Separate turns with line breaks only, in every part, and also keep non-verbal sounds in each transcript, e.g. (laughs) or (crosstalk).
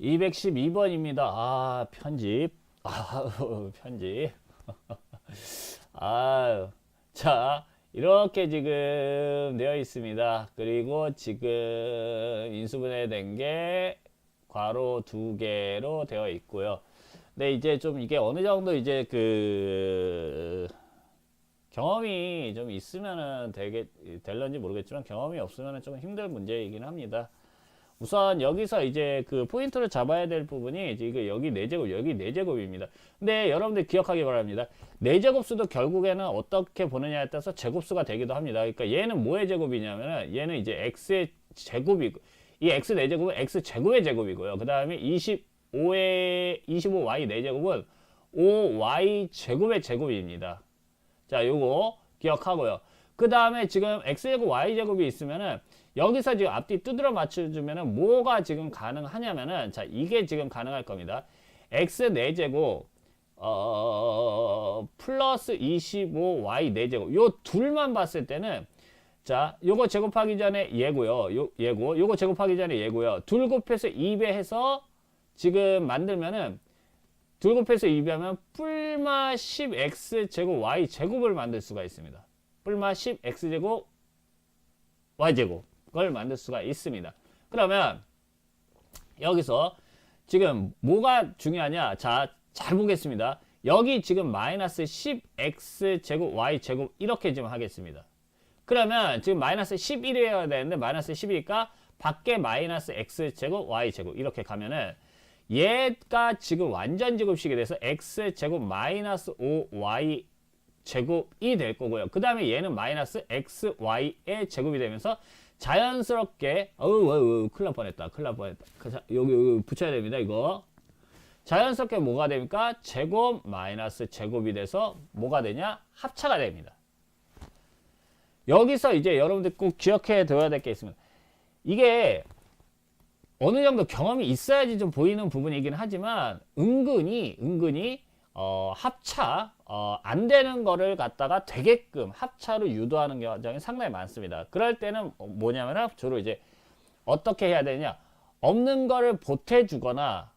212번입니다. 아, 편집. (laughs) 아, 편집. (laughs) 아유. 자, 이렇게 지금 되어 있습니다. 그리고 지금 인수분해된 게 괄호 두 개로 되어 있고요. 근데 이제 좀 이게 어느 정도 이제 그 경험이 좀 있으면은 되게 될런지 모르겠지만 경험이 없으면은 좀 힘든 문제이긴 합니다. 우선 여기서 이제 그 포인트를 잡아야 될 부분이 이제 여기 4제곱 여기 4제곱입니다. 근데 여러분들 기억하기 바랍니다. 4제곱수도 결국에는 어떻게 보느냐에 따라서 제곱수가 되기도 합니다. 그러니까 얘는 뭐의 제곱이냐면은 얘는 이제 x의 제곱이고 이 x 4제곱은 x 제곱의 제곱이고요. 그 다음에 25의 25y 4제곱은 5y 제곱의 제곱입니다. 자, 요거 기억하고요. 그 다음에 지금 x제곱 y제곱이 있으면은 여기서 지금 앞뒤 두드려 맞춰주면은 뭐가 지금 가능하냐면은 자, 이게 지금 가능할 겁니다. x 4제곱 어, 플러스 25y 4제곱 요 둘만 봤을 때는 자, 요거 제곱하기 전에 얘고요. 요 얘고 요거 제곱하기 전에 얘고요. 둘 곱해서 2배 해서 지금 만들면은 둘 곱해서 2배하면 뿔마 10x 제곱 y 제곱을 만들 수가 있습니다. 뿔마 10x 제곱 y 제곱을 만들 수가 있습니다. 그러면 여기서 지금 뭐가 중요하냐? 자, 잘 보겠습니다. 여기 지금 마이너스 10x 제곱 y 제곱 이렇게 지금 하겠습니다. 그러면 지금 마이너스 11이어야 되는데 마이너스 11이니까 밖에 마이너스 x 제곱 y 제곱 이렇게 가면은 얘가 지금 완전 제곱식이 돼서 x 제곱 마이너스 5y 제곱이 될 거고요. 그 다음에 얘는 마이너스 xy의 제곱이 되면서 자연스럽게 어우 어우 큰일 날 뻔했다. 큰일 날 뻔했다. 그 자, 여기, 여기 붙여야 됩니다. 이거 자연스럽게 뭐가 됩니까? 제곱 마이너스 제곱이 돼서 뭐가 되냐? 합차가 됩니다. 여기서 이제 여러분들 꼭 기억해 둬야 될 게 있습니다. 이게 어느 정도 경험이 있어야지 좀 보이는 부분이긴 하지만 은근히 은근히 어, 합차 어, 안 되는 거를 갖다가 되게끔 합차로 유도하는 경향이 상당히 많습니다. 그럴 때는 뭐냐면은 주로 이제 어떻게 해야 되냐 없는 거를 보태주거나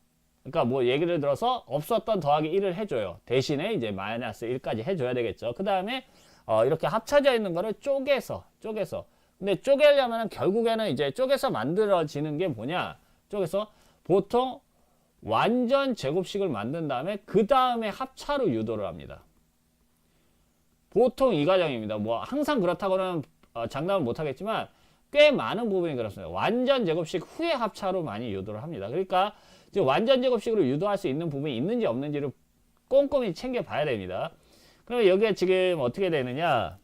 그러니까 뭐 얘기를 들어서 없었던 더하기 1을 해줘요. 대신에 이제 마이너스 1까지 해줘야 되겠죠. 그 다음에 어, 이렇게 합쳐져 있는 거를 쪼개서 쪼개서 근데 쪼개려면 결국에는 이제 쪼개서 만들어지는 게 뭐냐 쪼개서 보통 완전 제곱식을 만든 다음에 그 다음에 합차로 유도를 합니다. 보통 이 과정입니다. 뭐 항상 그렇다고는 어, 장담은 못하겠지만 꽤 많은 부분이 그렇습니다. 완전 제곱식 후에 합차로 많이 유도를 합니다. 그러니까 이제 완전 제곱식으로 유도할 수 있는 부분이 있는지 없는지를 꼼꼼히 챙겨 봐야 됩니다. 그럼 여기에 지금 어떻게 되느냐?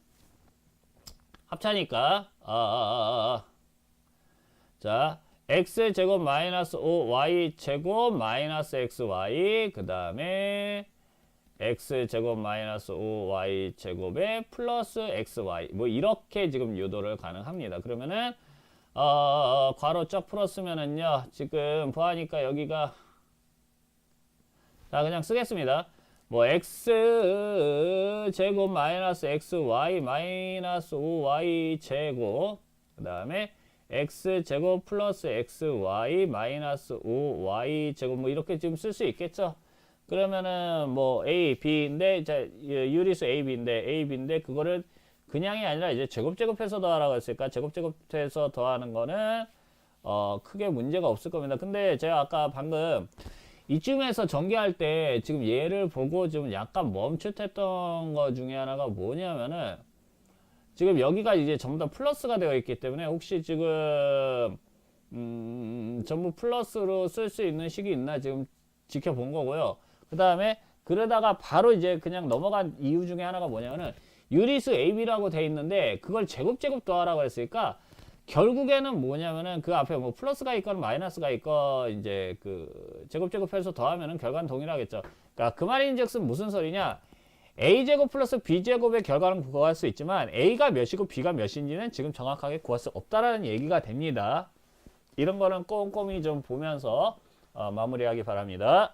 합차니까 아, 아, 아, 아. 자 x 제곱 마이너스 5 y 제곱 마이너스 xy 그 다음에 x 제곱 마이너스 5 y 제곱에 플러스 xy 뭐 이렇게 지금 유도를 가능합니다. 그러면은 어, 괄호 쫙 풀었으면은요 지금 보아니까 여기가 자 그냥 쓰겠습니다. 뭐 x 제곱 마이너스 xy 마이너스 5y 제곱 그 다음에 x 제곱 플러스 xy 마이너스 5y 제곱 뭐 이렇게 지금 쓸 수 있겠죠. 그러면은 뭐 a, b인데 자 유리수 a, b인데 a, b인데 그거를 그냥이 아니라 이제 제곱 제곱해서 더하라고 했으니까 제곱 제곱해서 더하는 거는 어 크게 문제가 없을 겁니다. 근데 제가 아까 방금 이쯤에서 전개할 때 지금 얘를 보고 좀 약간 멈칫했던 거 중에 하나가 뭐냐면은 지금 여기가 이제 전부 다 플러스가 되어 있기 때문에 혹시 지금 음, 전부 플러스로 쓸 수 있는 식이 있나 지금 지켜본 거고요. 그 다음에 그러다가 바로 이제 그냥 넘어간 이유 중에 하나가 뭐냐면은 유리수 AB라고 돼 있는데 그걸 제곱 제곱 더하라고 했으니까 결국에는 뭐냐면은 그 앞에 뭐 플러스가 있건 마이너스가 있건 이제 그 제곱 제곱해서 더하면은 결과는 동일하겠죠. 그러니까 그 말인즉슨 무슨 소리냐? A제곱 플러스 b제곱의 결과는 구할 수 있지만 a가 몇이고 b가 몇인지는 지금 정확하게 구할 수 없다라는 얘기가 됩니다. 이런 거는 꼼꼼히 좀 보면서 어, 마무리하기 바랍니다.